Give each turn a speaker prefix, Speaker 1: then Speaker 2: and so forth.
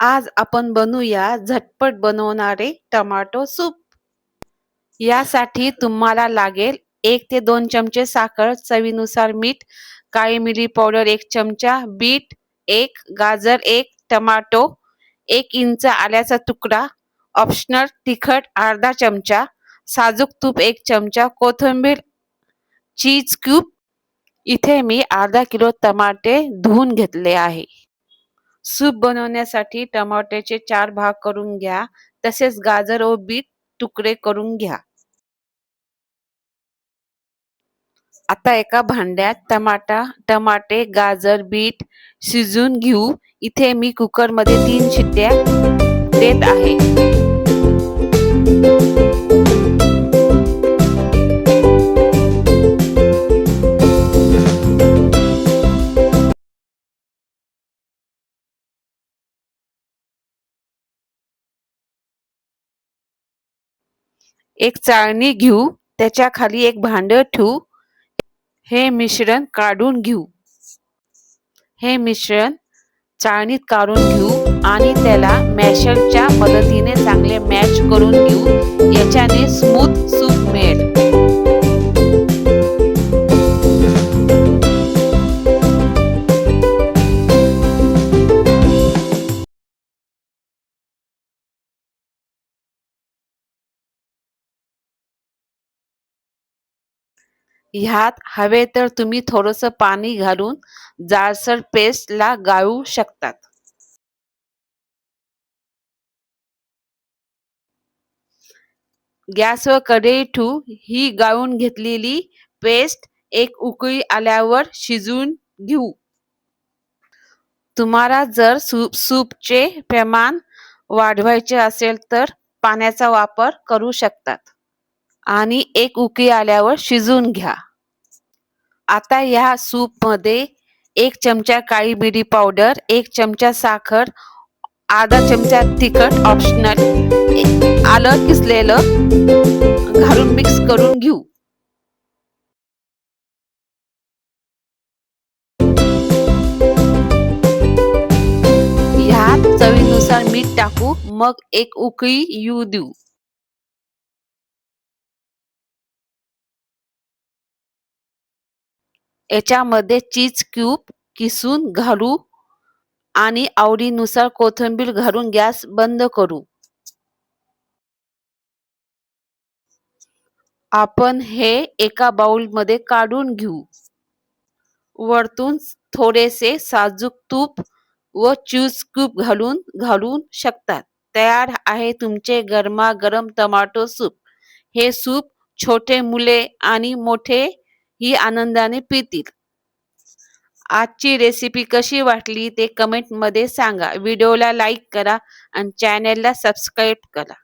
Speaker 1: आज आपण बनवूया झटपट बनवणारे टमाटो सूप. यासाठी तुम्हाला लागेल एक ते दोन चमचे साखर चवीनुसार मीठ काळी मिरी पावडर एक चमचा बीट एक गाजर एक टमाटो एक इंच आल्याचा तुकडा ऑप्शनल तिखट अर्धा चमचा साजूक तूप एक चमचा कोथिंबीर चीज क्यूब. इथे मी अर्धा किलो टमाटे धुवून घेतले आहे. सूप बनवण्यासाठी टमाट्याचे चार भाग करून घ्या. तसेच गाजर व बीट तुकडे करून घ्या. आता एका भांड्यात टमाटा टमाटे गाजर बीट शिजून घेऊ. इथे मी कुकरमध्ये तीन शिट्ट्या देत आहे. एक चाळणी घेऊ त्याच्याखाली एक भांड ठेवू हे मिश्रण काढून घेऊ. हे मिश्रण चाळणीत काढून घेऊ आणि त्याला मॅशरच्या मदतीने चांगले मॅच करून घेऊ. याच्याने स्मूथ ह्यात हवे तर तुम्ही थोडस पाणी घालून जाडसर पेस्टला गाळू शकतात. गॅसवर कढई ठू ही गाळून घेतलेली पेस्ट एक उकळी आल्यावर शिजवून घेऊ. तुम्हाला जर सूप सूपचे प्रमाण वाढवायचे असेल तर पाण्याचा वापर करू शकतात. आणि एक उकळी आल्यावर शिजवून घ्या. आता या सूपमध्ये एक चमचा काळी मिरी पावडर एक चमचा साखर अर्धा चमचा तिखट ऑप्शनल आलं किसलेलं घालून मिक्स करून घेऊ. ह्यात चवीनुसार मीठ टाकू मग एक उकळी येऊ देऊ. याच्यामध्ये चीज क्यूब किसून घालू आणि आवडीनुसार कोथिंबीर घालून गॅस बंद करू. आपण हे एका बाउलमध्ये काढून घेऊ. वरतून थोडेसे साजूक तूप व चीज क्यूब घालून घालून शकतात. तयार आहे तुमचे गरमागरम टमाटो सूप. हे सूप छोटे मुले आणि मोठे ही आनंदाने पितील. आजची रेसिपी कशी वाटली ते कमेंटमध्ये सांगा. व्हिडिओला लाईक करा आणि चॅनेलला सबस्क्राईब करा.